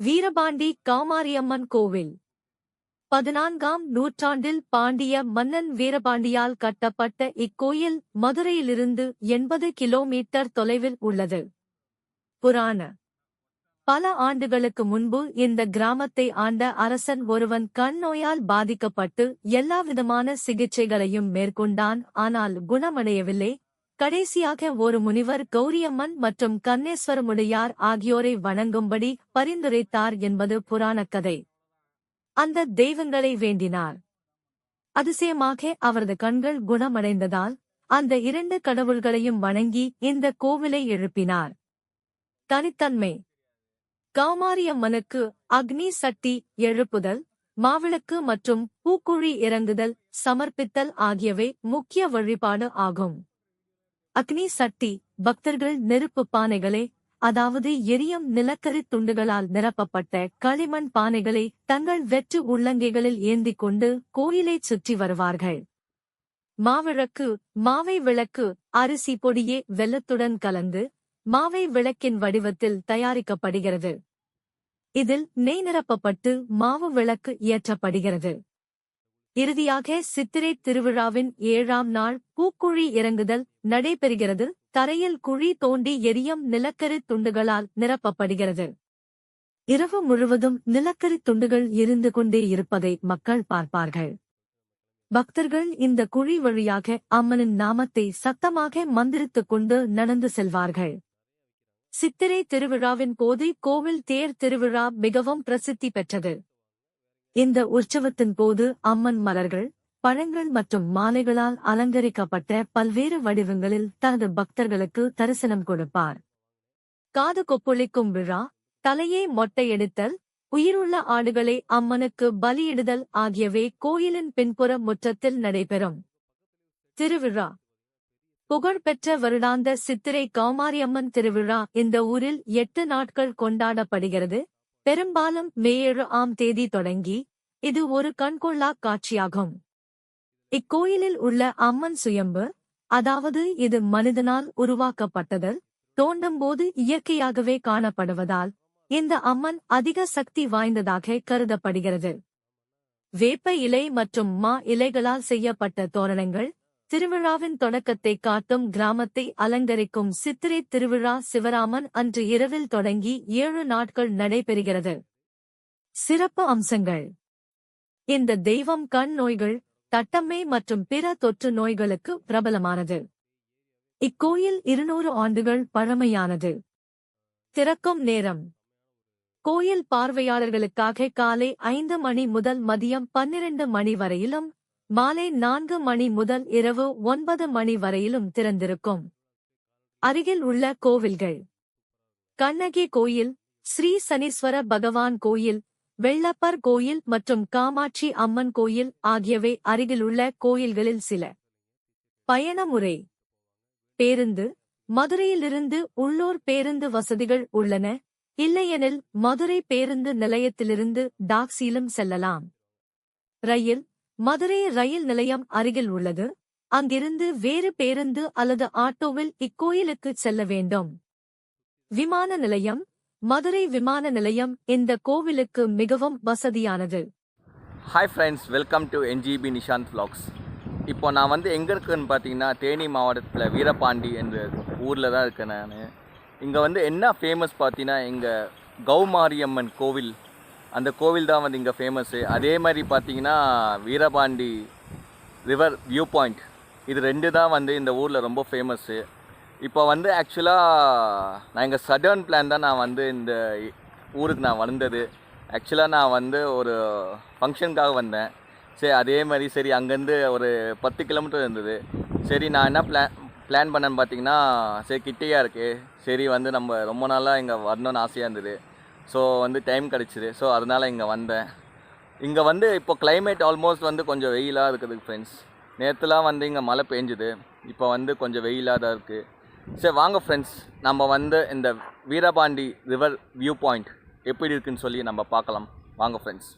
வீரபாண்டி காமாரியம்மன் கோவில். பதினான்காம் நூற்றாண்டில் பாண்டிய மன்னன் வீரபாண்டியால் கட்டப்பட்ட இக்கோயில் மதுரையிலிருந்து எண்பது கிலோமீட்டர் தொலைவில் உள்ளது. புராண. பல ஆண்டுகளுக்கு முன்பு இந்த கிராமத்தை ஆண்ட அரசன் ஒருவன் கண் நோயால் பாதிக்கப்பட்டு எல்லாவிதமான சிகிச்சைகளையும் மேற்கொண்டான். ஆனால் குணமடையவில்லை. கடைசியாக ஒரு முனிவர் கௌரியம்மன் மற்றும் கண்ணேஸ்வரமுடையார் ஆகியோரை வணங்கும்படி பரிந்துரைத்தார் என்பது புராணக் கதை. அந்த தெய்வங்களை வேண்டினார். அதிசயமாக அவரது கண்கள் குணமடைந்ததால் அந்த இரண்டு கடவுள்களையும் வணங்கி இந்த கோவிலை எழுப்பினார். தனித்தன்மை. கௌமாரியம்மனுக்கு அக்னி சட்டி எழுப்புதல் மாவிளக்கு மற்றும் பூக்குழி இறங்குதல் சமர்ப்பித்தல் ஆகியவை முக்கிய வழிபாடு ஆகும். அக்னி சட்டி பக்தர்கள் நெருப்பு பானைகளை அதாவது எரியும் நிலக்கரி துண்டுகளால் நிரப்பப்பட்ட களிமண் பானைகளை தங்கள் வெற்று உள்ளங்கைகளில் ஏந்திக் கொண்டு கோயிலைச் சுற்றி வருவார்கள். மாவிளக்கு மாவை விளக்கு அரிசி பொடியே வெள்ளத்துடன் கலந்து மாவை விளக்கின் வடிவத்தில் தயாரிக்கப்படுகிறது. இதில் நெய் நிரப்பப்பட்டு மாவு விளக்கு ஏற்றப்படுகிறது. இறுதியாக சித்திரை திருவிழாவின் ஏழாம் நாள் பூக்குழி இறங்குதல் நடைபெறுகிறது. தரையில் குழி தோண்டி எரியும் நிலக்கரி துண்டுகளால் நிரப்பப்படுகிறது. இரவு முழுவதும் நிலக்கரி துண்டுகள் இருந்து கொண்டே இருப்பதை மக்கள் பார்ப்பார்கள். பக்தர்கள் இந்த குழி வழியாக அம்மனின் நாமத்தை சத்தமாக மந்திரித்துக் கொண்டு நடந்து செல்வார்கள். சித்திரை திருவிழாவின் போது கோவில் தேர் திருவிழா மிகவும் பிரசித்தி பெற்றது. இந்த உற்சவத்தின் போது அம்மன் மலர்கள் பழங்கள் மற்றும் மாலைகளால் அலங்கரிக்கப்பட்ட பல்வேறு வடிவங்களில் தனது பக்தர்களுக்கு தரிசனம் கொடுப்பார். காது கொப்பளிக்கும் விழா தலையை மொட்டையெடுத்தல் உயிருள்ள ஆடுகளை அம்மனுக்கு பலியிடுதல் ஆகியவை கோயிலின் பின்புற முற்றத்தில் நடைபெறும். திருவிழா. புகழ்பெற்ற வருடாந்த சித்திரை கௌமாரியம்மன் திருவிழா இந்த ஊரில் எட்டு நாட்கள் கொண்டாடப்படுகிறது. பெரும்பாலும் மே ஏழு ஆம் தேதி தொடங்கி இது ஒரு கண்கொள்ளா காட்சியாகும். இக்கோயிலில் உள்ள அம்மன் சுயம்பு அதாவது இது மனிதனால் உருவாக்கப்பட்டது தோண்டும்போது இயற்கையாகவே காணப்படுவதால் இந்த அம்மன் அதிக சக்தி வாய்ந்ததாக கருதப்படுகிறது. வேப்ப இலை மற்றும் மா இலைகளால் செய்யப்பட்ட தோரணங்கள் திருவிழாவின் தொடக்கத்தை காட்டும் கிராமத்தை அலங்கரிக்கும் சித்திரை திருவிழா சிவராமன் அன்று இரவில் தொடங்கி ஏழு நாட்கள் நடைபெறுகிறது. சிறப்பு அம்சங்கள். இந்த தெய்வம் கண் நோய்கள் தட்டம்மை மற்றும் பிற தொற்று நோய்களுக்கு பிரபலமானது. இக்கோயில் இருநூறு ஆண்டுகள் பழமையானது. திறக்கும் நேரம். கோயில் பார்வையாளர்களுக்காக காலை ஐந்து மணி முதல் மதியம் பன்னிரண்டு மணி வரையிலும் மாலை நான்கு மணி முதல் இரவு ஒன்பது மணி வரையிலும் திறந்திருக்கும். அருகில் உள்ள கோவில்கள். கண்ணகி கோயில் ஸ்ரீ சனீஸ்வர பகவான் கோயில் வெள்ளப்பர் கோயில் மற்றும் காமாட்சி அம்மன் கோயில் ஆகியவை அருகிலுள்ள கோயில்களில் சில. பயணமுறை. பேருந்து மதுரையிலிருந்து உள்ளூர் பேருந்து வசதிகள் உள்ளன. இல்லையெனில் மதுரை பேருந்து நிலையத்திலிருந்து டாக்ஸிலும் செல்லலாம். ரயில் மதுரை ரயில் நிலையம் அருகில் உள்ளது. அங்கிருந்து வேறு பேருந்து அல்லது ஆட்டோவில் இக்கோயிலுக்கு செல்ல வேண்டும். விமான நிலையம். மதுரை விமான நிலையம் இந்த கோவிலுக்கு மிகவும் வசதியானது. Hi friends welcome to NGP Nishanth vlogs இப்போ நான் வந்து எங்கே இருக்குன்னு பார்த்தீங்கன்னா தேனி மாவட்டத்தில் வீரபாண்டி என்ற ஊரில் தான் இருக்கேன் நான். இங்கே வந்து என்ன ஃபேமஸ் பார்த்தீங்கன்னா எங்கள் கௌமாரியம்மன் கோவில் அந்த கோவில் தான் வந்து இங்கே ஃபேமஸ்ஸு அதே மாதிரி பார்த்தீங்கன்னா வீரபாண்டி ரிவர் வியூ பாயிண்ட் இது ரெண்டு தான் வந்து இந்த ஊரில் ரொம்ப ஃபேமஸ்ஸு இப்போ வந்து ஆக்சுவலாக நான் எங்கள் சடர்ன் பிளான் தான் நான் வந்து இந்த ஊருக்கு நான் வந்தது. ஆக்சுவலாக நான் வந்து ஒரு ஃபங்க்ஷனுக்காக வந்தேன். சரி அதே மாதிரி சரி அங்கேருந்து ஒரு பத்து கிலோமீட்டர் இருந்தது. சரி நான் என்ன பிளான் பிளான் பண்ணேன்னு பார்த்தீங்கன்னா சரி கிட்டேயா இருக்குது சரி வந்து நம்ம ரொம்ப நாளாக இங்கே வரணும்னு ஆசையாக இருந்தது. ஸோ வந்து டைம் கிடச்சிது. ஸோ அதனால் இங்கே வந்தேன். இங்கே வந்து இப்போ கிளைமேட் ஆல்மோஸ்ட் வந்து கொஞ்சம் வெயிலாக இருக்குது ஃப்ரெண்ட்ஸ் நேற்றுலாம் வந்து இங்கே மழை பெஞ்சுது. இப்போ வந்து கொஞ்சம் வெயிலாக தான் இருக்குது சரி வாங்க ஃப்ரெண்ட்ஸ் நம்ம வந்து இந்த வீரபாண்டி ரிவர் வியூ பாயிண்ட் எப்படி இருக்குன்னு சொல்லி நம்ம பார்க்கலாம். வாங்க ஃப்ரெண்ட்ஸ்